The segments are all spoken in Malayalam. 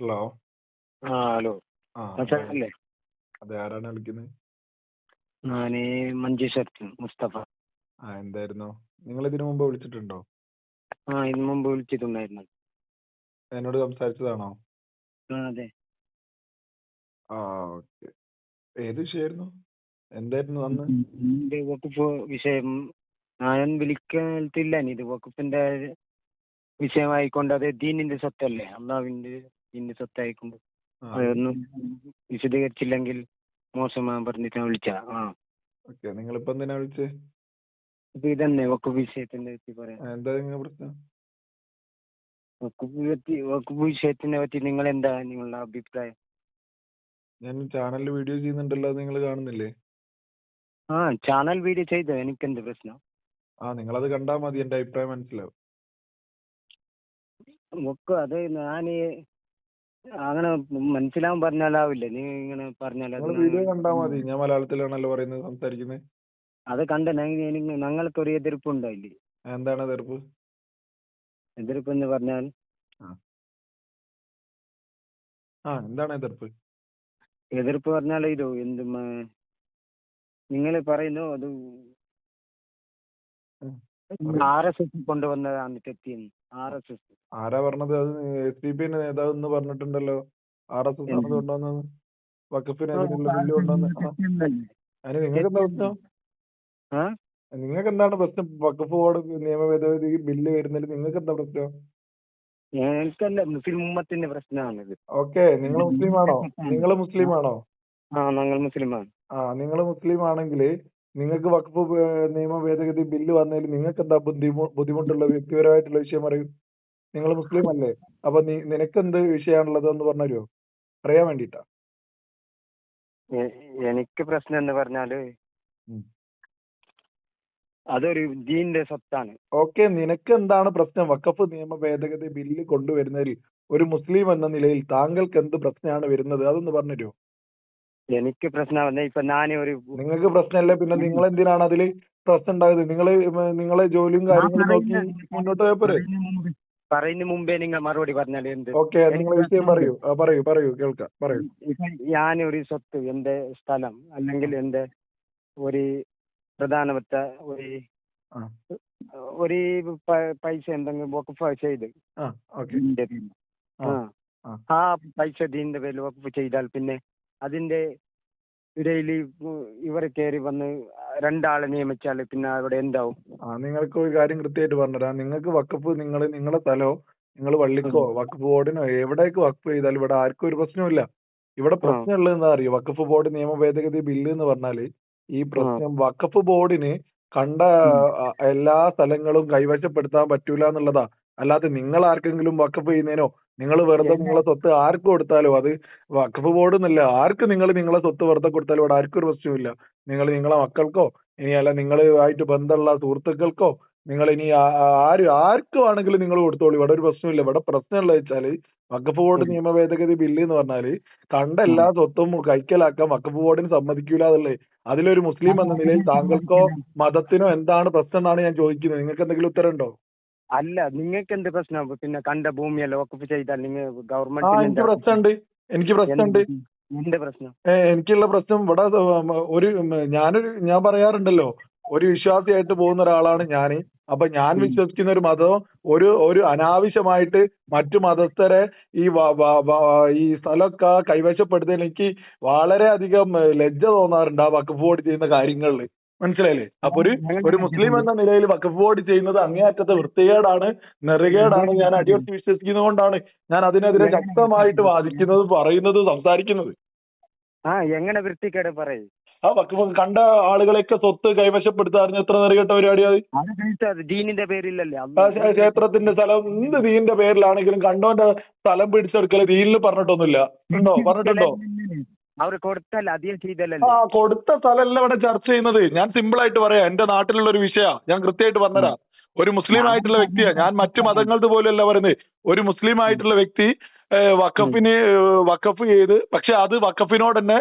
ഹലോ ആ ഹലോ. ആ അതെ ആരാണ് വിളിക്കുന്നത് ഞാൻ മഞ്ചേശ്വരത്ത് മുസ്തഫ. ആ എന്തായിരുന്നു? നിങ്ങൾ ഇതിനു മുമ്പ് വിളിച്ചിട്ടുണ്ടോ? ആ ഇതിനു മുമ്പ് വിളിച്ചിട്ടുണ്ടായിരുന്നു. എന്നോട് സംസാരിച്ചതാണോ? ആ അതെ. ആ ഓക്കെ. ഏത് വിഷയമായിരുന്നു? എന്തായിരുന്നു അന്ന്? ഇത് വകുപ്പ് വിഷയം. ഞാൻ വിളിക്കത്തില്ല ഇത് വകുപ്പിന്റെ വിഷയമായിക്കൊണ്ട് അത് ദീനിന്റെ സ്വത്തല്ലേ അള്ളാഹുവിന്റെ ദീനിന്റെ സ്വത്തായിക്കൊണ്ട് ആ, അതൊന്നും വിശദീകരിച്ചില്ലെങ്കിൽ മോശമാകാൻ പറഞ്ഞിട്ട് വിളിച്ച. ആ. ഓക്കെ നിങ്ങളിപ്പോ എന്തിനാ വിളിച്ചേ? ഇതന്നെ വകുപ്പ് വിഷയത്തിന്റെ പറ്റി പറയാം ആ, എന്താ പ്രശ്നം? പറ്റി വകുപ്പ് വിഷയത്തിനെ പറ്റി നിങ്ങൾ എന്താ നിങ്ങളുടെ അഭിപ്രായം? ഞാൻ ചാനൽ വീഡിയോ ചെയ്യുന്നുണ്ടല്ലോ നിങ്ങൾ കാണുന്നില്ലേ? ആ ചാനൽ വീഡിയോ ചെയ്തോ? എനിക്കെന്ത് പ്രശ്നം? ആ അത് കണ്ടാൽ മതി എന്റെ അഭിപ്രായം മനസ്സിലാവും. ഒക്കെ അത് ഞാൻ അങ്ങനെ മനസ്സിലാവാൻ പറഞ്ഞാലാവില്ല? നീ ഇങ്ങനെ പറഞ്ഞാൽ വീഡിയോ കണ്ടാൽ മതി. ഞാൻ മലയാളത്തിലാണല്ലോ പറയുന്നത് സംസാരിക്കുന്നത് അത് കണ്ട എനിക്ക് ഞങ്ങൾക്ക് ഒരു എതിർപ്പ് ഉണ്ടായില്ലേ എന്താണ് എതിർപ്പ്? എതിർപ്പ് എന്ന് പറഞ്ഞാൽ? ആ. എന്താണ് എതിർപ്പ്? എതിർപ്പ് പറഞ്ഞാൽ ഇത് എന്ത് നിങ്ങൾ പറയുന്നു? അത്. ആർ എസ് എസ് കൊണ്ടുവന്നതാണ് തെറ്റിയെന്ന് ആരാ പറഞ്ഞത്? അത് എസ് ഡി പി നേതാവ് എന്ന് പറഞ്ഞിട്ടുണ്ടല്ലോ. ആർ എസ് എസ് ആണ്? കൊണ്ടുവന്നത് വക്കഫിനെതിരെയുള്ള ബില്ല് കൊണ്ടുവന്ന് ആ. അതിന് നിങ്ങൾക്ക് എന്താ പ്രശ്നം? നിങ്ങൾക്ക് എന്താണ് പ്രശ്നം? വഖഫ് ബോർഡ് നിയമ ഭേദഗതി ബില്ല് വരുന്നതിൽ നിങ്ങൾക്ക് എന്താ പ്രശ്നം മുസ്ലിം ഉമ്മത്തിന്റെ പ്രശ്നമാണിത് ഓക്കെ നിങ്ങൾ മുസ്ലിം ആണോ നിങ്ങൾ മുസ്ലിം ആണോ ആ ഞങ്ങൾ മുസ്ലിമാണ്. ആ നിങ്ങൾ മുസ്ലിം ആണെങ്കിൽ നിങ്ങൾക്ക് വഖഫ് നിയമ ഭേദഗതി ബില്ല് വന്നതിൽ നിങ്ങൾക്ക് എന്താ ബുദ്ധിമു- ബുദ്ധിമുട്ടുള്ള വ്യക്തിപരമായിട്ടുള്ള വിഷയം പറയൂ. നിങ്ങൾ മുസ്ലിം അല്ലേ? അപ്പൊ നീ നിനക്കെന്ത് വിഷയമാണുള്ളത് എന്ന് പറഞ്ഞു അറിയാൻ വേണ്ടിട്ടാ എനിക്ക് പ്രശ്നം എന്ന് പറഞ്ഞാൽ അതൊരു ദീന്റെ സ്വത്താണ്. ഓക്കെ നിനക്ക് എന്താണ് പ്രശ്നം? വക്കഫ് നിയമ ഭേദഗതി ബില്ല് കൊണ്ടുവരുന്നതിൽ ഒരു മുസ്ലിം എന്ന നിലയിൽ താങ്കൾക്ക് എന്ത് പ്രശ്നമാണ് വരുന്നത്? അതൊന്ന് പറഞ്ഞു എനിക്ക് പ്രശ്നം ഇപ്പൊ ഞാൻ ഒരു നിങ്ങൾക്ക് പ്രശ്നമല്ല പിന്നെ നിങ്ങൾ എന്തിനാണ് അതിൽ പ്രശ്നം ഉണ്ടായത്? നിങ്ങൾ നിങ്ങളെ ജോലിയും കാര്യങ്ങളും നോക്കി മുന്നോട്ട് പോയാൽ പോരെ? പറയുന്ന മുമ്പേ. നിങ്ങൾ മറുപടി പറഞ്ഞാൽ എന്ത്? ഓക്കെ നിങ്ങൾ വിഷയം പറയൂ. പറയൂ പറയൂ കേൾക്കാം പറയൂ. ഞാൻ ഒരു സ്വത്ത് എന്റെ സ്ഥലം അല്ലെങ്കിൽ എന്റെ ഒരു പ്രധാനപ്പെട്ട ഒരു ഒരു പൈസ എന്തെങ്കിലും വകുപ്പ് ചെയ്ത് ആ ഓക്കെ. ആ, ആ. ആ. ആ പൈസ ദീന്റെ പേരിൽ വകുപ്പ് ചെയ്താൽ പിന്നെ അതിന്റെ ഇടയിൽ ഇവർ കയറി വന്ന് രണ്ടാളെ നിയമിച്ചാൽ പിന്നെ അവിടെ എന്താവും? ആ നിങ്ങൾക്ക് ഒരു കാര്യം കൃത്യമായിട്ട് പറഞ്ഞുതരാം. നിങ്ങൾക്ക് വക്കപ്പ് നിങ്ങൾ നിങ്ങളെ സ്ഥലമോ നിങ്ങൾ വള്ളിക്കോ വക്കഫ് ബോർഡിനോ എവിടേക്ക് വക്കഫ് ചെയ്താലും ഇവിടെ ആർക്കും ഒരു പ്രശ്നമില്ല ഇവിടെ പ്രശ്നമുള്ളത് എന്താ അറിയോ? വക്കഫ് ബോർഡ് നിയമ ഭേദഗതി ബില്ല് എന്ന് പറഞ്ഞാൽ ഈ പ്രശ്നം വക്കഫ് ബോർഡിന് കണ്ട എല്ലാ സ്ഥലങ്ങളും കൈവശപ്പെടുത്താൻ പറ്റൂല എന്നുള്ളതാ. അല്ലാതെ നിങ്ങൾ ആർക്കെങ്കിലും വക്കഫ് ചെയ്യുന്നതിനോ നിങ്ങൾ വെറുതെ നിങ്ങളെ സ്വത്ത് ആർക്ക് കൊടുത്താലോ അത് വക്കഫ് ബോർഡ് എന്നല്ല. ആർക്ക് നിങ്ങൾ നിങ്ങളെ സ്വത്ത് വെറുതെ കൊടുത്താലും ഇവിടെ ആർക്കും ഒരു പ്രശ്നമില്ല നിങ്ങൾ നിങ്ങളെ മക്കൾക്കോ ഇനി അല്ല നിങ്ങളുമായിട്ട് ബന്ധമുള്ള സുഹൃത്തുക്കൾക്കോ നിങ്ങൾ ഇനി ആര് ആർക്ക് വേണമെങ്കിലും നിങ്ങൾ കൊടുത്തോളൂ. ഇവിടെ ഒരു പ്രശ്നമില്ല ഇവിടെ പ്രശ്നമുള്ള വെച്ചാൽ വക്കഫ് ബോർഡ്. നിയമ ഭേദഗതി ബില്ല് എന്ന് പറഞ്ഞാൽ കണ്ട എല്ലാ സ്വത്തും കൈക്കലാക്കാൻ വക്കഫ് ബോർഡിന് സമ്മതിക്കൂല അതല്ലേ അതിലൊരു മുസ്ലിം എന്ന നിലയിൽ താങ്കൾക്കോ മതത്തിനോ എന്താണ് പ്രശ്നം എന്നാണ് ഞാൻ ചോദിക്കുന്നത്. നിങ്ങൾക്ക് എന്തെങ്കിലും ഉത്തരവുണ്ടോ അല്ല നിങ്ങൾക്ക് എന്ത് പ്രശ്നം? പിന്നെ കണ്ട ഭൂമിയെല്ലാം വകുപ്പ് ചെയ്താൽ നിങ്ങൾ ആ ഗവൺമെന്റ് എനിക്ക് പ്രശ്നമുണ്ട് എനിക്ക് പ്രശ്നമുണ്ട് എന്റെ പ്രശ്നം? ഏ, എനിക്കുള്ള പ്രശ്നം ഇവിടെ ഉം, ഒരു ഉം, ഞാനൊരു ഞാൻ പറയാറുണ്ടല്ലോ ഒരു വിശ്വാസിയായിട്ട് പോകുന്ന ഒരാളാണ് ഞാൻ അപ്പൊ ഞാൻ ഉം. വിശ്വസിക്കുന്ന ഒരു മതം ഒരു ഒരു അനാവശ്യമായിട്ട് മറ്റു മതസ്ഥരെ ഈ വ- വ- വ- ഈ സ്ഥലമൊക്കെ കൈവശപ്പെടുത്തുന്നതിൽ എനിക്ക് വളരെയധികം ഏ, ലജ്ജ തോന്നാറുണ്ട് ആ വഖഫ് ബോർഡ് ചെയ്യുന്ന കാര്യങ്ങളിൽ. മനസ്സിലായില്ലേ? അപ്പൊ ഒരു ഒരു മുസ്ലിം എന്ന നിലയിൽ വഖഫ് ബോർഡ് ചെയ്യുന്നത് അങ്ങേയറ്റത്തെ വൃത്തികേടാണ് നെറുകേടാണ് ഞാൻ അടിയൊട്ടി വിശ്വസിക്കുന്നതുകൊണ്ടാണ് ഞാൻ അതിനെതിരെ ശക്തമായിട്ട് വാദിക്കുന്നത് പറയുന്നത് സംസാരിക്കുന്നത്. ആ എങ്ങനെ വൃത്തികേട് പറയും? ആ വഖഫ് കണ്ട ആളുകളെയൊക്കെ സ്വത്ത് കൈവശപ്പെടുത്താറിന് എത്ര നെറുകെട്ട അത്? ദീനിന്റെ പേരിലല്ലേ? ക്ഷേത്രത്തിന്റെ സ്ഥലം എന്ത് ദീനിന്റെ പേരിലാണെങ്കിലും കണ്ടോന്റെ സ്ഥലം പിടിച്ചെടുക്കൽ ദീനിൽ പറഞ്ഞിട്ടൊന്നുമില്ല. ഉണ്ടോ? പറഞ്ഞിട്ടുണ്ടോ? അവർ കൊടുത്താൽ അധികം ആ ചെയ്തല്ലേ കൊടുത്ത സ്ഥലമല്ല ഇവിടെ ചർച്ച ചെയ്യുന്നത്. ഞാൻ സിമ്പിൾ ആയിട്ട് പറയാം. എന്റെ നാട്ടിലുള്ള ഒരു വിഷയാ. ഞാൻ കൃത്യമായിട്ട് പറഞ്ഞുതരാം. ഒരു മുസ്ലിം ആയിട്ടുള്ള വ്യക്തിയാ. ഞാൻ മറ്റു മതങ്ങളത് പോലെയല്ല പറയുന്നത്. ഒരു മുസ്ലിം ആയിട്ടുള്ള വ്യക്തി വഖഫിന് വഖഫ് ചെയ്ത് പക്ഷെ അത് വഖഫിനോട് തന്നെ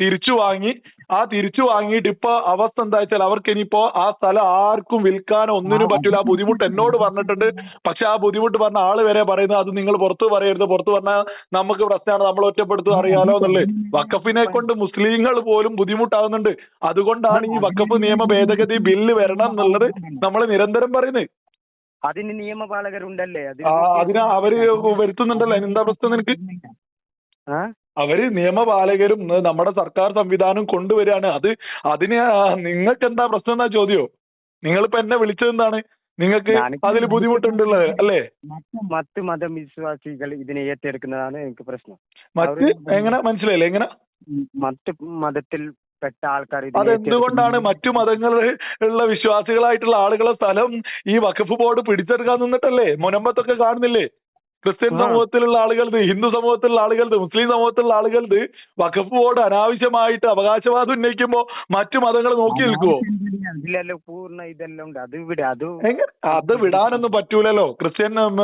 തിരിച്ചു വാങ്ങി. ആ തിരിച്ചു വാങ്ങിയിട്ട് ഇപ്പൊ അവസ്ഥ എന്താ വെച്ചാൽ അവർക്ക് ഇനിയിപ്പോ ആ സ്ഥലം ആർക്കും വിൽക്കാനോ ഒന്നിനും പറ്റൂല. ആ ബുദ്ധിമുട്ട് എന്നോട് പറഞ്ഞിട്ടുണ്ട്. പക്ഷെ ആ ബുദ്ധിമുട്ട് പറഞ്ഞ ആൾ വരെ പറയുന്നത് അത് നിങ്ങൾ പുറത്ത് പറയരുത്. പുറത്ത് പറഞ്ഞാൽ നമുക്ക് പ്രശ്നമാണ്. നമ്മൾ ഒറ്റപ്പെടുത്തു അറിയാലോ എന്നുള്ളത്. വക്കഫിനെ കൊണ്ട് മുസ്ലിങ്ങൾ പോലും ബുദ്ധിമുട്ടാകുന്നുണ്ട് അതുകൊണ്ടാണ് ഈ വക്കഫ് നിയമ ഭേദഗതി ബില്ല് വരണം എന്നുള്ളത് നമ്മൾ നിരന്തരം പറയുന്നത്. അതിന് നിയമപാലകരുണ്ടല്ലേ? അതിന് അവർ വരുത്തുന്നുണ്ടല്ലോ. എന്താ പ്രശ്നം നിനക്ക്? അവർ നിയമപാലകരും നമ്മുടെ സർക്കാർ സംവിധാനം കൊണ്ടുവരികയാണ്. അത് അതിന് നിങ്ങൾക്ക് എന്താ പ്രശ്നം എന്നാ ചോദ്യോ? നിങ്ങളിപ്പോ എന്നെ വിളിച്ചത് എന്താണ്? നിങ്ങൾക്ക് അതിൽ ബുദ്ധിമുട്ടുണ്ടല്ലോ? അല്ലേ? മറ്റ് മതവിശ്വാസികൾ ഇതിനെ ഏറ്റെടുക്കുന്നതാണ് എനിക്ക് പ്രശ്നം. മറ്റ് എങ്ങനെ? മനസ്സിലായില്ലേ? എങ്ങനെ? മറ്റ് മതത്തിൽ പെട്ട ആൾക്കാർ അതെന്തുകൊണ്ടാണ് മറ്റു മതങ്ങളിൽ ഉള്ള വിശ്വാസികളായിട്ടുള്ള ആളുകളെ സ്ഥലം ഈ വഖഫ് ബോർഡ് പിടിച്ചെടുക്കാൻ നിന്നിട്ടല്ലേ? മുനമ്പത്തൊക്കെ കാണുന്നില്ലേ? ക്രിസ്ത്യൻ സമൂഹത്തിലുള്ള ആളുകളുടെ ഹിന്ദു സമൂഹത്തിലുള്ള ആളുകളുടെ മുസ്ലിം സമൂഹത്തിലുള്ള ആളുകളുടെ വഖഫ് ബോർഡ് അനാവശ്യമായിട്ട് അവകാശവാദം ഉന്നയിക്കുമ്പോ മറ്റു മതങ്ങൾ നോക്കി നിൽക്കുവോ? ഇതിലെല്ലാം പൂർണ ഇതെല്ലാം ഉണ്ട്. അത് വിടാനൊന്നും പറ്റൂലല്ലോ. ക്രിസ്ത്യൻ ആളുകൾ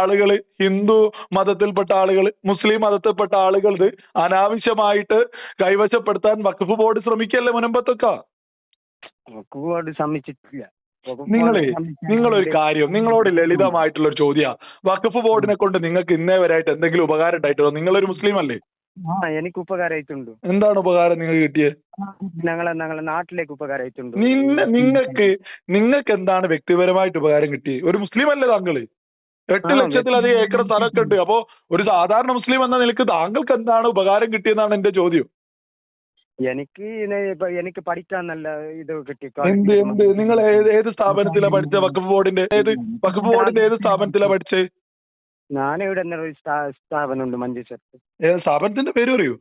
ആളുകൾ ഹിന്ദു മതത്തിൽപ്പെട്ട ആളുകൾ മുസ്ലിം മതത്തിൽപ്പെട്ട ആളുകൾ അനാവശ്യമായിട്ട് കൈവശപ്പെടുത്താൻ വഖഫ് ബോർഡ് ശ്രമിക്കല്ലേ മുനമ്പത്തൊക്കെ? വകുപ്പോട് ബോർഡ് വകുപ്പ് നിങ്ങളെ നിങ്ങളൊരു കാര്യം നിങ്ങളോട് ലളിതമായിട്ടുള്ള ഒരു ചോദ്യ. വഖഫ് ബോർഡിനെ കൊണ്ട് നിങ്ങൾക്ക് ഇന്നേ വരെയായിട്ട് എന്തെങ്കിലും ഉപകാരം ഉണ്ടായിട്ടുണ്ടോ? നിങ്ങളൊരു മുസ്ലിം അല്ലേ ആ എനിക്ക് ഉപകാരമായിട്ടുണ്ട്. എന്താണ് ഉപകാരം നിങ്ങൾ കിട്ടിയത്? ഞങ്ങളെ ഞങ്ങളെ നാട്ടിലേക്ക് ഉപകാരമായിട്ടുണ്ട്. നിന്നെ നിങ്ങൾക്ക് നിങ്ങൾക്ക് എന്താണ് വ്യക്തിപരമായിട്ട് ഉപകാരം കിട്ടിയത്? ഒരു മുസ്ലിം അല്ലേ താങ്കൾ? എട്ട് ലക്ഷത്തിലധികം ഏക്കർ സ്ഥലമൊക്കെ ഉണ്ട്. അപ്പോ ഒരു സാധാരണ മുസ്ലിം എന്ന നിലയ്ക്ക് താങ്കൾക്ക് എന്താണ് ഉപകാരം കിട്ടിയെന്നാണ് എന്റെ ചോദ്യം. എനിക്ക് എനിക്ക് പഠിക്കാൻ നല്ല ഇത് കിട്ടി എന്ത് എന്ത്? നിങ്ങൾ ഏത് സ്ഥാപനത്തിലാ പഠിച്ച? വഖഫ് ബോർഡിന്റെ? ഏത് വഖഫ് ബോർഡിന്റെ ഏത് സ്ഥാപനത്തിലാ പഠിച്ചത് ഞാൻ ഇവിടെ ഒരു സ്ഥാ- സ്ഥാപനമുണ്ട് മഞ്ചേശ്വരത്ത് ഏത് സ്ഥാപനത്തിന്റെ പേര് പറയൂ.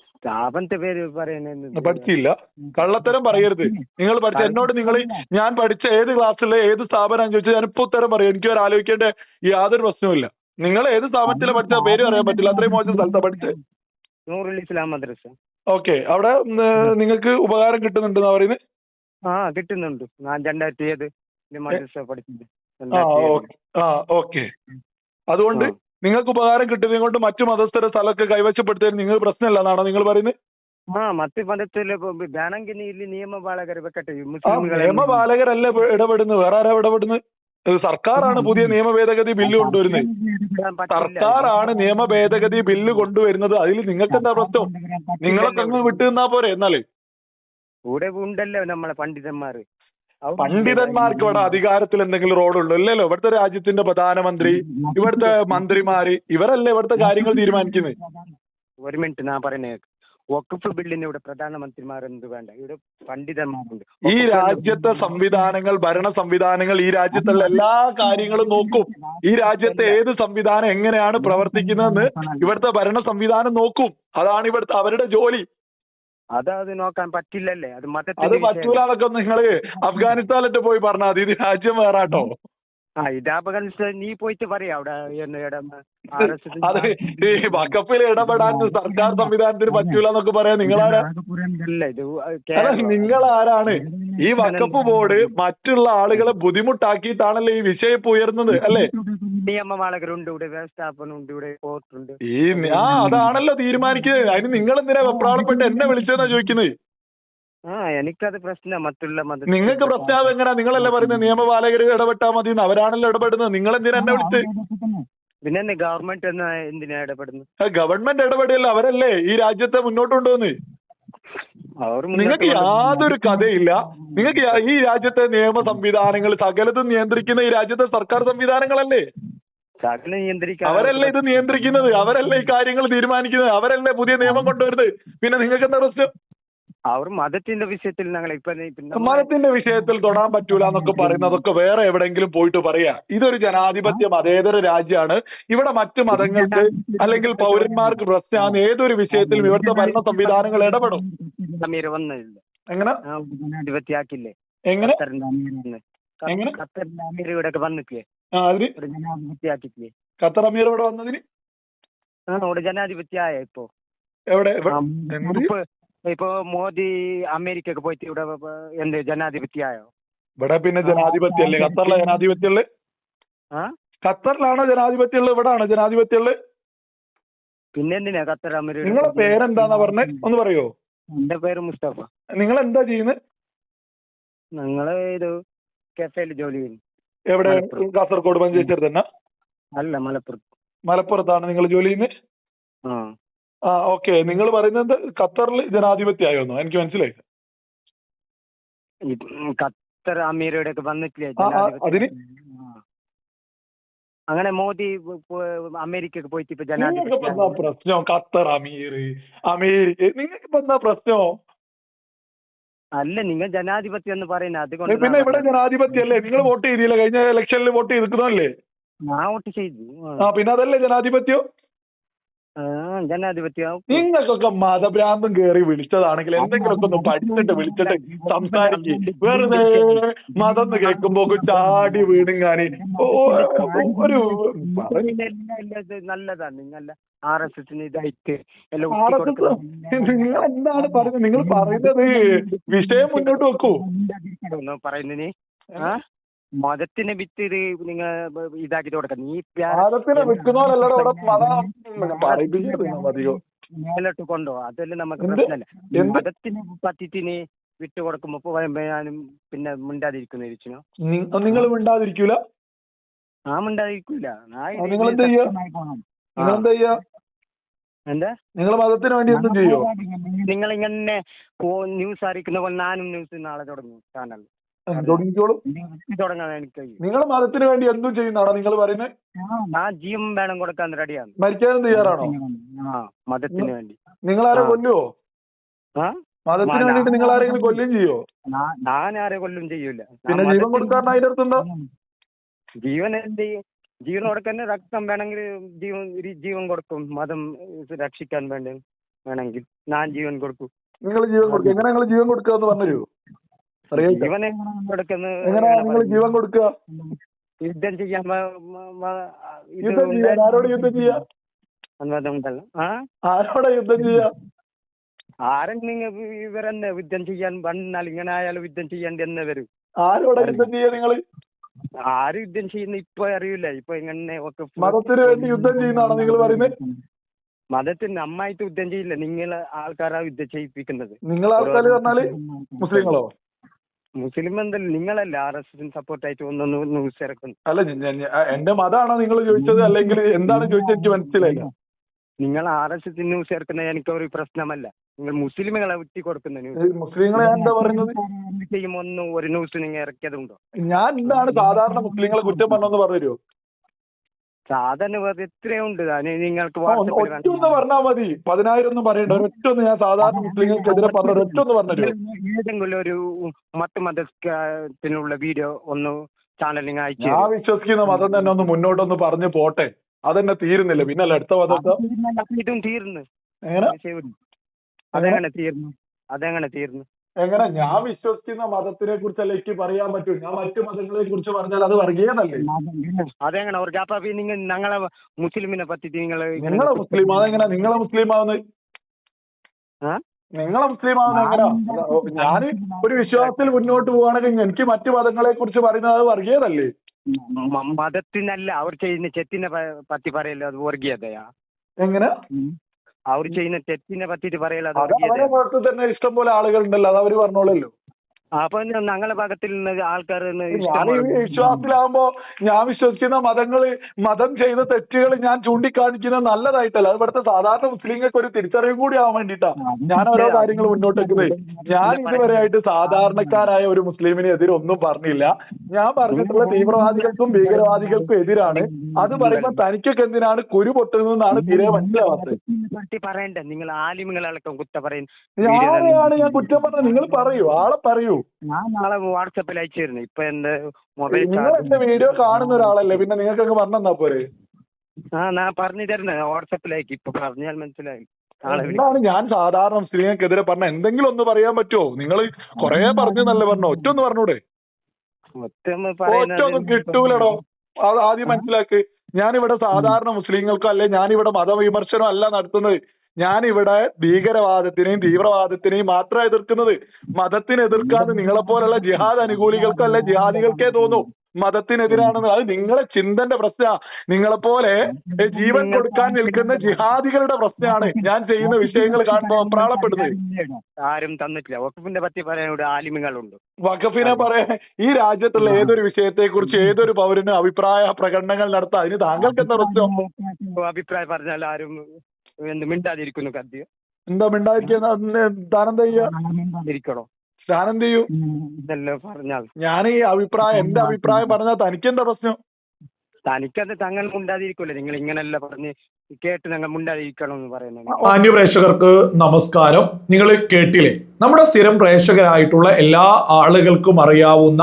സ്ഥാപനത്തെ പേര് പറയുന്നത് പഠിച്ചില്ല. കള്ളത്തരം പറയരുത്. നിങ്ങൾ പഠിച്ച എന്നോട് നിങ്ങൾ ഞാൻ പഠിച്ച ഏത് ക്ലാസ്സിലെ ഏത് സ്ഥാപനം ചോദിച്ചാൽ ഞാൻ ഇപ്പൊ ഉത്തരം പറയും. എനിക്ക് ആലോചിക്കേണ്ട യാതൊരു പ്രശ്നവുമില്ല. നിങ്ങൾ ഏത് സ്ഥാപനത്തിലെ പഠിച്ച പേര് പറയാൻ പറ്റില്ല. അത്രയും മോശം സ്ഥലത്താ പഠിച്ചത്. നൂറുൽ ഇസ്ലാം മദ്രസ. ഓക്കെ. അവിടെ നിങ്ങൾക്ക് ഉപകാരം കിട്ടുന്നുണ്ടെന്ന് പറയുന്നത് ആ കിട്ടുന്നുണ്ട്. ഞാൻ രണ്ടായിരത്തി ഏത് പഠിച്ചത് ആ ഓക്കെ. അതുകൊണ്ട് നിങ്ങൾക്ക് ഉപകാരം കിട്ടുന്നത് കൊണ്ട് മറ്റു മതസ്ഥരെ സ്ഥലമൊക്കെ കൈവശപ്പെടുത്തിയാൽ നിങ്ങൾ പ്രശ്നമില്ല എന്നാണോ നിങ്ങൾ പറയുന്നത് മുസ്ലിമുകളെ നിയമപാലകരല്ല ഇപ്പൊ ഇടപെടുന്നത്? വേറെ ആരാ ഇടപെടുന്നത്? സർക്കാരാണ് പുതിയ നിയമ ഭേദഗതി ബില്ല് കൊണ്ടുവരുന്നത് സർക്കാരാണ് നിയമ ഭേദഗതി ബില്ല് കൊണ്ടുവരുന്നത്. അതിൽ നിങ്ങൾക്ക് എന്താ പ്രശ്നം? നിങ്ങളൊക്കെ അങ്ങ് വിട്ടു നിന്നാ പോരെ എന്നാലേ? കൂടെ ഉണ്ടല്ലോ നമ്മളെ പണ്ഡിതന്മാര്. പണ്ഡിതന്മാർക്ക് ഇവിടെ അധികാരത്തിൽ എന്തെങ്കിലും റോളുള്ളൂ ഇല്ലല്ലോ. ഇവിടുത്തെ രാജ്യത്തിന്റെ പ്രധാനമന്ത്രി ഇവിടുത്തെ മന്ത്രിമാര് ഇവരല്ലേ ഇവിടുത്തെ കാര്യങ്ങൾ തീരുമാനിക്കുന്നത് ഒരു മിനിറ്റ് ഞാൻ പറയുന്നത് വഖഫ് ബില്ലിന് ഇവിടെ പ്രധാനമന്ത്രിമാർ എന്ത് വേണ്ട? ഇവിടെ പണ്ഡിതന്മാരുണ്ട്. ഈ രാജ്യത്തെ സംവിധാനങ്ങൾ ഭരണ സംവിധാനങ്ങൾ ഈ രാജ്യത്തുള്ള എല്ലാ കാര്യങ്ങളും നോക്കും. ഈ രാജ്യത്തെ ഏത് സംവിധാനം എങ്ങനെയാണ് പ്രവർത്തിക്കുന്നതെന്ന് ഇവിടുത്തെ ഭരണ സംവിധാനം നോക്കും. അതാണ് ഇവിടുത്തെ അവരുടെ ജോലി. അത് അത് നോക്കാൻ പറ്റില്ലല്ലേ? അത് അത് മതത്തിന്റെ പറ്റൂല എന്നൊക്കെ നിങ്ങൾ അഫ്ഗാനിസ്ഥാനിട്ട് പോയി പറഞ്ഞാൽ മതി. ഇത് രാജ്യം വേറാട്ടോ. ആ ഇത് നീ പോയിട്ട് പറയാ അവിടെ അത് ഈ വക്കപ്പിൽ ഇടപെടാൻ സർക്കാർ സംവിധാനത്തിന് പറ്റൂല എന്നൊക്കെ പറയാ. നിങ്ങളാരാ? നിങ്ങൾ ആരാണ് ഈ വക്കപ്പ് ബോർഡ് മറ്റുള്ള ആളുകളെ ബുദ്ധിമുട്ടാക്കിയിട്ടാണല്ലോ ഈ വിഷയം ഉയർന്നത് അല്ലേ? നിയമപാലകരുണ്ട് ഇവിടെ വ്യവസ്ഥാപനമുണ്ട് ഇവിടെ കോർട്ടുണ്ട്. ഈ ആ അതാണല്ലോ തീരുമാനിക്കുന്നത്. അതിന് നിങ്ങൾ എന്തിനാ വെപ്രാളപ്പെട്ട് എന്നെ വിളിച്ചതെന്നാ ചോദിക്കുന്നത്? ആ എനിക്കത് പ്രശ്നം മറ്റുള്ള മത നിങ്ങൾക്ക് പ്രശ്നം എങ്ങനെയാ നിങ്ങളല്ലേ പറയുന്നത് നിയമപാലകർ ഇടപെട്ടാ മതി എന്ന്. അവരാണല്ലോ ഇടപെടുന്നത്. നിങ്ങൾ എന്തിനാ എന്നെ വിളിച്ച്? പിന്നെ ഗവൺമെന്റ് എന്ന് എന്തിനാ ഇടപെടുന്നത്? ഗവൺമെന്റ് ഇടപെടില്ല അവരല്ലേ ഈ രാജ്യത്തെ മുന്നോട്ട് കൊണ്ടുവന്ന്? നിങ്ങൾക്ക് യാതൊരു കഥയില്ല. നിങ്ങൾക്ക് ഈ രാജ്യത്തെ നിയമ സംവിധാനങ്ങൾ സകലതും നിയന്ത്രിക്കുന്ന ഈ രാജ്യത്തെ സർക്കാർ സംവിധാനങ്ങളല്ലേ? അവരല്ലേ ഇത് നിയന്ത്രിക്കുന്നത്? അവരല്ലേ ഈ കാര്യങ്ങൾ തീരുമാനിക്കുന്നത്? അവരല്ലേ പുതിയ നിയമം കൊണ്ടുവരുന്നത്? പിന്നെ നിങ്ങൾക്ക് എന്താ പ്രശ്നം? അവർ മതത്തിന്റെ വിഷയത്തിൽ ഞങ്ങൾ മതത്തിന്റെ വിഷയത്തിൽ തൊടാൻ പറ്റൂല എന്നൊക്കെ പറയുന്നതൊക്കെ വേറെ എവിടെങ്കിലും പോയിട്ട് പറയാ. ഇതൊരു ജനാധിപത്യ മതേതര രാജ്യമാണ് ഇവിടെ മറ്റു മതങ്ങൾക്ക് അല്ലെങ്കിൽ പൗരന്മാർക്ക് പ്രശ്നമാണ് ഏതൊരു വിഷയത്തിലും ഇവിടുത്തെ ഭരണ സംവിധാനങ്ങൾ ഇടപെടും. എങ്ങനെ? ജനാധിപത്യാക്കില്ലേ എങ്ങനെ? ഖത്തറിന്റെ അമീർ ഇവിടെ വന്നിട്ടില്ലേ? ജനാധിപത്യാക്കില്ലേ ഖത്തർ അമീർ ഇവിടെ വന്നതിന്? ജനാധിപത്യായ ഇപ്പൊ? എവിടെ? ഇപ്പൊ മോദി അമേരിക്കക്ക് പോയിട്ട് ഇവിടെ എന്ത് ജനാധിപത്യായോ ഇവിടെ പിന്നെ ജനാധിപത്യല്ലേ? ഖത്തറിലെ ജനാധിപത്യം ഉള്ളത് ആ? ഖത്തറിലാണോ ജനാധിപത്യം ഇവിടാണോ ഇവിടെ ആണോ ജനാധിപത്യം ഉള്ളത് പിന്നെ എന്തിനാ ഖത്തർ അമേരിക്ക നിങ്ങളെ പേരെന്താന്നാ പറഞ്ഞേ? ഒന്ന് പറയോ എന്റെ പേര് മുസ്തഫ. നിങ്ങൾ എന്താ ചെയ്യുന്നത് ഞങ്ങൾ ഇത് കഫേയിൽ ജോലി ചെയ്യുന്നു. എവിടെ? കാസർഗോഡ് പഞ്ചായത്ത് തന്നെ? അല്ല മലപ്പുറത്ത്. മലപ്പുറത്താണ് നിങ്ങൾ ജോലി ചെയ്യുന്നത് ആ ഓക്കെ. നിങ്ങൾ പറയുന്നത് ഖത്തറിൽ ജനാധിപത്യമായോന്നോ? എനിക്ക് മനസ്സിലായി ഖത്തർ അമീറുടെ ഒക്കെ വന്നിട്ടില്ലേ? അതിന്? അങ്ങനെ മോദി അമേരിക്കക്ക് പോയിട്ട് ഇപ്പൊ ജനാധിപത്യം പ്രശ്നം? ഖത്തർ അമീർ അമേരിക്ക നിങ്ങൾക്ക് ഇപ്പൊ എന്താ പ്രശ്നം? അല്ല നിങ്ങൾ ജനാധിപത്യം എന്ന് പറയുന്നത് അതുകൊണ്ട് പിന്നെ ഇവിടെ ജനാധിപത്യം അല്ലേ നിങ്ങൾ വോട്ട് ചെയ്തില്ല. കഴിഞ്ഞ ഇലക്ഷനിൽ വോട്ട് ചെയ്തിരിക്കുന്നല്ലേ ഞാൻ വോട്ട് ചെയ്തു. ആ. പിന്നെ അതല്ലേ ജനാധിപത്യം? ജനാധിപത്യം നിങ്ങൾക്കൊക്കെ മതഭ്രാന്തം കേറി വിളിച്ചതാണെങ്കിൽ എന്തെങ്കിലുമൊക്കെ ഒന്ന് പഠിച്ചിട്ട് വിളിച്ചിട്ട് സംസാരിക്ക്. വെറുതെ മതം എന്ന് കേൾക്കുമ്പോ ചാടി വീടുങ്ങാന് ഓ, ഒരു നല്ലതാണ്. നിങ്ങൾ ആർ എസ് എസിന് ഇതായിട്ട് നിങ്ങൾ എന്താണ് പറയുന്നത്? നിങ്ങൾ പറയുന്നത് വിഷയം മുന്നോട്ട് വെക്കൂ. പറയുന്നതിന് മതത്തിനെ വിറ്റ് ഇത് നിങ്ങൾ ഇതാക്കി കൊടുക്കാം നീ മതത്തിനെ വിൽക്കുന്നവരല്ലടോ ഇവിടെ മതം പറയിപ്പിക്കുന്നത് മതിയോ മേലോട്ട് കൊണ്ടോ അതല്ലേ നമുക്ക്? പ്രശ്നമല്ല? മതത്തിന് പറ്റിത്തിന് വിട്ടു കൊടുക്കുമ്പോ ഞാനും പിന്നെ മിണ്ടാതിരിക്കുന്ന ഇരിച്ചിനോ? നിങ്ങൾ മിണ്ടാതിരിക്കൂല? ആ മിണ്ടാതിരിക്കൂല. നിങ്ങൾ നിങ്ങൾ എന്താ ചെയ്യാ? എന്താ? നിങ്ങൾ മതത്തിന് വേണ്ടി എന്തും ചെയ്യോ? നിങ്ങൾ ഇങ്ങനെ ന്യൂസ് അറിയിക്കുന്ന പോലെ ഞാനും ന്യൂസ് നാളെ തുടങ്ങും ചാനൽ തുടങ്ങിക്കോളും. നിങ്ങൾ മതത്തിന് വേണ്ടി എന്തും ചെയ്യുന്നതാണോ നിങ്ങൾ പറയുന്നത് ഞാൻ ജീവൻ വേണം കൊടുക്കാൻ റെഡിയാണ്. മരിക്കാനും തയ്യാറാണോ? മതത്തിന് വേണ്ടി. നിങ്ങൾ ആരെ. കൊല്ലുവോ? മതത്തിന് വേണ്ടിട്ട് നിങ്ങൾ ആരെങ്കിലും കൊല്ലും ചെയ്യോ? ഞാൻ ആരെ കൊല്ലും ചെയ്യൂല. പിന്നെ ജീവൻ കൊടുക്കാൻ അതിന്റെ അടുത്തുണ്ടോ? ജീവൻ എന്ത് ജീവൻ കൊടുക്കാൻ രക്തം വേണമെങ്കിൽ ജീവൻ ജീവൻ കൊടുക്കും. മതം രക്ഷിക്കാൻ വേണ്ടി വേണമെങ്കിൽ ഞാൻ ജീവൻ കൊടുക്കും. നിങ്ങൾ ജീവൻ കൊടുക്കും. എങ്ങനെ നിങ്ങൾ ജീവൻ കൊടുക്കാന്ന് എന്ന് പറഞ്ഞു എങ്ങനെയാ നിങ്ങൾ ജീവൻ കൊടുക്കുക? യുദ്ധം ചെയ്യാൻ യുദ്ധം ചെയ്യാൻ ആരോട് യുദ്ധം ചെയ്യാ? ആരോടാ യുദ്ധം ചെയ്യാ? ആരെങ്കിലും ഇവരെന്നെ യുദ്ധം ചെയ്യാൻ വന്നാൽ ഇങ്ങനെ ആയാലും യുദ്ധം ചെയ്യേണ്ടി എന്നെ വരും ആരോടെ യുദ്ധം ചെയ്യാ നിങ്ങൾ ആര് യുദ്ധം ചെയ്യുന്ന ഇപ്പൊ അറിയില്ല. ഇപ്പൊ ഇങ്ങനെ ഒക്കെ മതത്തിന് വേണ്ടി യുദ്ധം ചെയ്യുന്നതാണോ നിങ്ങൾ പറയുന്നത് മതത്തിന് നമ്മായിട്ട് യുദ്ധം ചെയ്യില്ല. നിങ്ങൾ ആൾക്കാരാ യുദ്ധം ചെയ്യിപ്പിക്കുന്നത്. നിങ്ങൾ ആൾക്കാർ പറഞ്ഞാൽ മുസ്ലിങ്ങളോ? മുസ്ലിം എന്തല്ല നിങ്ങളല്ല ആർ എസ് എസിന് സപ്പോർട്ട് ആയിട്ട് ഒന്നൊന്ന് ന്യൂസ് ഇറക്കുന്നു അല്ല എന്റെ മതമാണോ നിങ്ങൾ ചോദിച്ചത്? അല്ലെങ്കിൽ എന്താണ് ചോദിച്ചത് എനിക്ക് മനസ്സിലായില്ല. നിങ്ങൾ ആർ എസ് എസ് ന്യൂസ് ചേർക്കുന്നത് എനിക്ക് ഒരു പ്രശ്നമല്ല. നിങ്ങൾ മുസ്ലിമുകളെ വിട്ടി കൊടുക്കുന്ന ന്യൂസ്. മുസ്ലിങ്ങളെ എന്താ പറയുന്നത്? ചെയ്യുമ്പോ ഒന്നും ഒരു ന്യൂസ് നിങ്ങൾ ഇറക്കിയതുണ്ടോ? ഞാൻ എന്താണ് സാധാരണ മുസ്ലിങ്ങളെ കുറ്റം പറഞ്ഞെന്ന് പറഞ്ഞു സാധാരണ വേറെ എത്രയുണ്ട്? അത് നിങ്ങൾക്ക് ഒറ്റ ഒന്ന് പറഞ്ഞാൽ മതി. പതിനായിരം ഒന്നും പറയണ്ട. ഒറ്റൊന്ന് ഒന്ന് ഞാൻ സാധാരണ മുസ്ലിങ്ങൾക്കെതിരെ പറഞ്ഞ ഒറ്റൊന്ന് ഒന്ന് പറഞ്ഞു ഏതെങ്കിലും ഒരു മറ്റു മതത്തിനുള്ള വീഡിയോ ഒന്ന് ചാനലിങ് അയച്ചു ഞാൻ വിശ്വസിക്കുന്ന മതം തന്നെ ഒന്ന് മുന്നോട്ടൊന്ന് പറഞ്ഞു പോട്ടെ. അതെന്നെ തീരുന്നില്ല. പിന്നല്ല അടുത്ത മതത്തെ? ഇതും തീർന്നു. അതെങ്ങനെ തീർന്നു? അതെങ്ങനെ തീർന്നു? എങ്ങനെ? ഞാൻ വിശ്വസിക്കുന്ന മതത്തിനെ കുറിച്ചല്ല എനിക്ക് പറയാൻ പറ്റൂ. ഞാൻ മറ്റു മതങ്ങളെ കുറിച്ച് പറഞ്ഞാൽ അത് വർഗീയതല്ലേ? അതെങ്ങനെ? നിങ്ങൾ ഞങ്ങളെ മുസ്ലിമിനെ പറ്റിട്ട് നിങ്ങൾ നിങ്ങളെ മുസ്ലിം അതെങ്ങനെ നിങ്ങളെ മുസ്ലിം ആവുന്നത്? നിങ്ങളെ മുസ്ലിം ആവുന്ന എങ്ങനെയാ? ഞാൻ ഒരു വിശ്വാസത്തിൽ മുന്നോട്ട് പോവാണെങ്കിൽ എനിക്ക് മറ്റു മതങ്ങളെ കുറിച്ച് പറയുന്നത് അത് വർഗീയതല്ലേ? മതത്തിനല്ല അവർ ചെയ്യുന്ന ചെത്തിനെ പറ്റി പറയല്ലോ? അത് വർഗീയതയാ. എങ്ങനെ? അവർ ചെയ്യുന്ന തെറ്റിനെ പറ്റിട്ട് അത് അവരെ ഭാഗത്ത് തന്നെ ഇഷ്ടം പോലെ ആളുകൾ അത് അവർ പറഞ്ഞോളല്ലോ. അപ്പൊ ഞങ്ങളെ ഭാഗത്തിൽ നിന്ന് ആൾക്കാർ ഞാൻ ഈ വിശ്വാസത്തിലാവുമ്പോ ഞാൻ വിശ്വസിക്കുന്ന മതങ്ങൾ മതം ചെയ്ത തെറ്റുകൾ ഞാൻ ചൂണ്ടിക്കാണിക്കുന്നത് നല്ലതായിട്ടല്ല. അത് ഇവിടുത്തെ സാധാരണ മുസ്ലിങ്ങൾക്ക് ഒരു തിരിച്ചറിവും കൂടി ആവാൻ വേണ്ടിയിട്ടാ ഞാൻ ഓരോ കാര്യങ്ങൾ മുന്നോട്ട് വെക്കുന്നത് ഞാൻ ഇതുവരെ ആയിട്ട് സാധാരണക്കാരായ ഒരു മുസ്ലിമിന് എതിരെ ഒന്നും പറഞ്ഞില്ല. ഞാൻ പറഞ്ഞിട്ടുള്ള തീവ്രവാദികൾക്കും ഭീകരവാദികൾക്കും എതിരാണ്. അത് പറയുമ്പോൾ തനിക്കൊക്കെ എന്തിനാണ് കുരു പൊട്ടുന്നതെന്നാണ് തീരെ മനസ്സിലാവാത്തത്. പറയണ്ട. നിങ്ങൾ ആലിമുകളടക്കം കുറ്റ പറയും ആരെയാണ് ഞാൻ കുറ്റം പറഞ്ഞത്? നിങ്ങൾ പറയൂ. ആളെ പറയൂ. ഞാൻ നാളെ വാട്സപ്പിൽ അയച്ചിരുന്നു ഇപ്പൊ എന്റെ മൊബൈൽ നിങ്ങൾ എന്റെ വീഡിയോ കാണുന്ന ഒരാളല്ലേ? പിന്നെ നിങ്ങൾക്കൊക്കെ പറഞ്ഞാ പോരെ? ആ ഞാൻ പറഞ്ഞു തരുന്നത്. വാട്സപ്പിലേക്ക് ഇപ്പൊ പറഞ്ഞാൽ മനസ്സിലായി. എന്താണ് ഞാൻ സാധാരണ സ്ത്രീകൾക്കെതിരെ പറഞ്ഞ എന്തെങ്കിലും ഒന്ന് പറയാൻ പറ്റുമോ നിങ്ങൾ കൊറേ പറഞ്ഞു നല്ല പറഞ്ഞു? ഒറ്റ ഒന്ന് പറഞ്ഞൂടെ ഒറ്റ ഒന്നും കിട്ടൂലടോ. അത് ആദ്യം മനസ്സിലാക്ക്. ഞാനിവിടെ സാധാരണ മുസ്ലിങ്ങൾക്കോ അല്ലെ ഞാനിവിടെ മതവിമർശനം അല്ല നടത്തുന്നത്. ഞാനിവിടെ ഭീകരവാദത്തിനെയും തീവ്രവാദത്തിനെയും മാത്രം എതിർക്കുന്നത്. മതത്തിനെ എതിർക്കാതെ നിങ്ങളെപ്പോലുള്ള ജിഹാദ് അനുകൂലികൾക്കോ അല്ലെ ജിഹാദികൾക്കേ തോന്നൂ. മതത്തിനെതിരാണെന്ന് അത് നിങ്ങളെ ചിന്തന്റെ പ്രശ്ന നിങ്ങളെ പോലെ ജീവൻ കൊടുക്കാൻ നിൽക്കുന്ന ജിഹാദികളുടെ പ്രശ്നമാണ് ഞാൻ ചെയ്യുന്ന വിഷയങ്ങൾ കാണുമ്പോൾ അപ്രാളപ്പെടുന്നത്. ആരും തന്നിട്ടില്ല. വഖഫിനെ പറ്റി പറയാൻ ഇവിടെ ആലിമ്യങ്ങളുണ്ട് വഖഫിനെ പറയാൻ ഈ രാജ്യത്തുള്ള ഏതൊരു വിഷയത്തെ കുറിച്ച് ഏതൊരു പൗരനും അഭിപ്രായ പ്രകടനങ്ങൾ നടത്താം. അതിന് താങ്കൾക്ക് എന്താ പ്രശ്നം? അഭിപ്രായം പറഞ്ഞാൽ ആരും എന്ത് മിണ്ടാതിരിക്കുന്നു കദ്യ എന്താ മിണ്ടാതിരിക്കണോ? താനെന്ത് ചെയ്യൂ? ഇതെല്ലാം പറഞ്ഞാൽ ഞാൻ ഈ അഭിപ്രായം എന്റെ അഭിപ്രായം പറഞ്ഞാൽ തനിക്കെന്താ പ്രശ്നം? തനിക്കത് തങ്ങൾ മുണ്ടാതിരിക്കുമല്ലോ നിങ്ങൾ ഇങ്ങനെയല്ല പറഞ്ഞ് കേട്ട് ഞങ്ങൾ മുണ്ടാതിരിക്കണം എന്ന് പറയുന്നത്. മാന്യ പ്രേക്ഷകർക്ക് നമസ്കാരം. നിങ്ങൾ കേട്ടില്ലേ? നമ്മുടെ സ്ഥിരം പ്രേക്ഷകരായിട്ടുള്ള എല്ലാ ആളുകൾക്കും അറിയാവുന്ന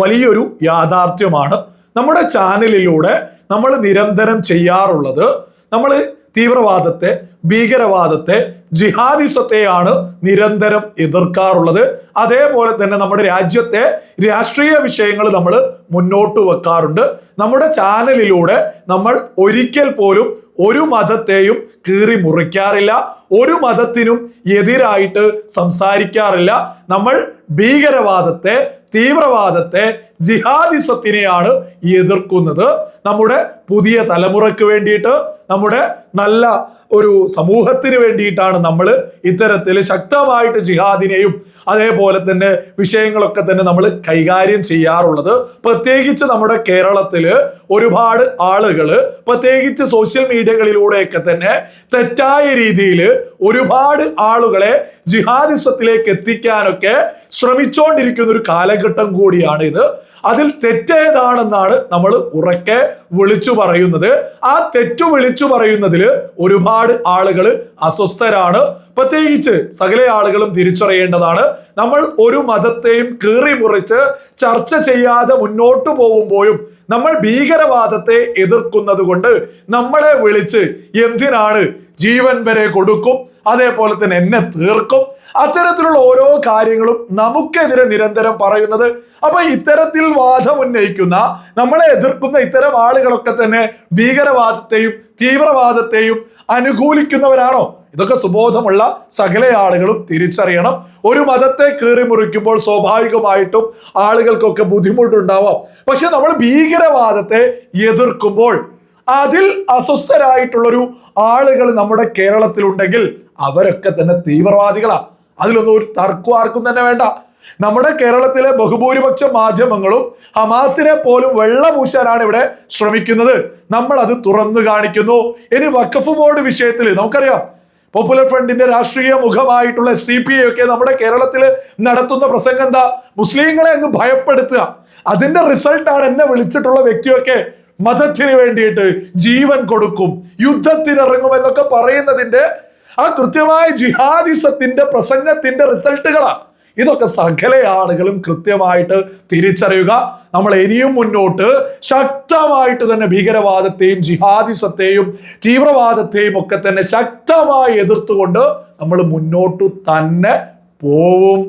വലിയൊരു യാഥാർത്ഥ്യമാണ് നമ്മുടെ ചാനലിലൂടെ നമ്മൾ നിരന്തരം ചെയ്യാറുള്ളത്. നമ്മൾ തീവ്രവാദത്തെ ഭീകരവാദത്തെ ജിഹാദിസത്തെയാണ് നിരന്തരം എതിർക്കാറുള്ളത്. അതേപോലെ തന്നെ നമ്മുടെ രാജ്യത്തെ രാഷ്ട്രീയ വിഷയങ്ങൾ നമ്മൾ മുന്നോട്ട് വെക്കാറുണ്ട്. നമ്മുടെ ചാനലിലൂടെ നമ്മൾ ഒരിക്കൽ പോലും ഒരു മതത്തെയും കീറി മുറിക്കാറില്ല. ഒരു മതത്തിനും എതിരായിട്ട് സംസാരിക്കാറില്ല. നമ്മൾ ഭീകരവാദത്തെ തീവ്രവാദത്തെ ജിഹാദിസത്തിനെയാണ് എതിർക്കുന്നത്. നമ്മുടെ പുതിയ തലമുറയ്ക്ക് വേണ്ടിയിട്ട് നമ്മുടെ നല്ല ഒരു സമൂഹത്തിന് വേണ്ടിയിട്ടാണ് നമ്മൾ ഇത്തരത്തിൽ ശക്തമായിട്ട് ജിഹാദിനെയും അതേപോലെ തന്നെ വിഷയങ്ങളൊക്കെ തന്നെ നമ്മൾ കൈകാര്യം ചെയ്യാറുള്ളത്. പ്രത്യേകിച്ച് നമ്മുടെ കേരളത്തിൽ ഒരുപാട് ആളുകൾ പ്രത്യേകിച്ച് സോഷ്യൽ മീഡിയകളിലൂടെയൊക്കെ തന്നെ തെറ്റായ രീതിയിൽ ഒരുപാട് ആളുകളെ ജിഹാദിസത്തിലേക്ക് എത്തിക്കാനൊക്കെ ശ്രമിച്ചുകൊണ്ടിരിക്കുന്ന ഒരു കാലഘട്ടം കൂടിയാണ് ഇത്. അതിൽ തെറ്റേതാണെന്നാണ് നമ്മൾ ഉറക്കെ വിളിച്ചു പറയുന്നത്. ആ തെറ്റു വിളിച്ചു പറയുന്നതിൽ ഒരുപാട് ആളുകൾ അസ്വസ്ഥരാണ്. പ്രത്യേകിച്ച് സകല ആളുകളും തിരിച്ചറിയേണ്ടതാണ്. നമ്മൾ ഒരു മതത്തെയും കീറി മുറിച്ച് ചർച്ച ചെയ്യാതെ മുന്നോട്ട് പോകുമ്പോഴും നമ്മൾ ഭീകരവാദത്തെ എതിർക്കുന്നത് കൊണ്ട് നമ്മളെ വിളിച്ച് എന്തിനാണ് ജീവൻ വരെ കൊടുക്കും? അതേപോലെ തന്നെ എന്നെ തീർക്കും. അത്തരത്തിലുള്ള ഓരോ കാര്യങ്ങളും നമുക്കെതിരെ നിരന്തരം പറയുന്നത്. അപ്പൊ ഇത്തരത്തിൽ വാദം ഉന്നയിക്കുന്ന നമ്മളെ എതിർക്കുന്ന ഇത്തരം ആളുകളൊക്കെ തന്നെ ഭീകരവാദത്തെയും തീവ്രവാദത്തെയും അനുകൂലിക്കുന്നവരാണോ? ഇതൊക്കെ സുബോധമുള്ള സകല ആളുകളും തിരിച്ചറിയണം. ഒരു മതത്തെ കീറി മുറിക്കുമ്പോൾ സ്വാഭാവികമായിട്ടും ആളുകൾക്കൊക്കെ ബുദ്ധിമുട്ടുണ്ടാവാം. പക്ഷെ നമ്മൾ ഭീകരവാദത്തെ എതിർക്കുമ്പോൾ അതിൽ അസ്വസ്ഥരായിട്ടുള്ളൊരു ആളുകൾ നമ്മുടെ കേരളത്തിലുണ്ടെങ്കിൽ അവരൊക്കെ തന്നെ തീവ്രവാദികളാ. അതിലൊന്നും ഒരു തർക്കം ആർക്കും തന്നെ വേണ്ട. നമ്മുടെ കേരളത്തിലെ ബഹുഭൂരിപക്ഷ മാധ്യമങ്ങളും ഹമാസിനെ പോലും വെള്ളപൂശാനാണ് ഇവിടെ ശ്രമിക്കുന്നത്. നമ്മൾ അത് തുറന്നു കാണിക്കുന്നു. ഇനി വഖഫ് ബോർഡ് വിഷയത്തിൽ നമുക്കറിയാം. പോപ്പുലർ ഫ്രണ്ടിന്റെ രാഷ്ട്രീയ മുഖമായിട്ടുള്ള എസ് ടി പി ഒക്കെ നമ്മുടെ കേരളത്തിൽ നടത്തുന്ന പ്രസംഗം എന്താ? മുസ്ലിങ്ങളെ അങ്ങ് ഭയപ്പെടുത്തുക. അതിന്റെ റിസൾട്ടാണ് എന്നെ വിളിച്ചിട്ടുള്ള വ്യക്തിയൊക്കെ മതത്തിന് വേണ്ടിയിട്ട് ജീവൻ കൊടുക്കും യുദ്ധത്തിനിറങ്ങും എന്നൊക്കെ പറയുന്നതിന്റെ ആ കൃത്യമായ ജിഹാദിസത്തിന്റെ പ്രസംഗത്തിന്റെ റിസൾട്ടുകളാണ് ഇതൊക്കെ സകല ആളുകളും കൃത്യമായിട്ട് തിരിച്ചറിയുക. നമ്മൾ ഇനിയും മുന്നോട്ട് ശക്തമായിട്ട് തന്നെ ഭീകരവാദത്തെയും ജിഹാദിസത്തെയും തീവ്രവാദത്തെയും ഒക്കെ തന്നെ ശക്തമായി എതിർത്തുകൊണ്ട് നമ്മൾ മുന്നോട്ട് തന്നെ പോവും.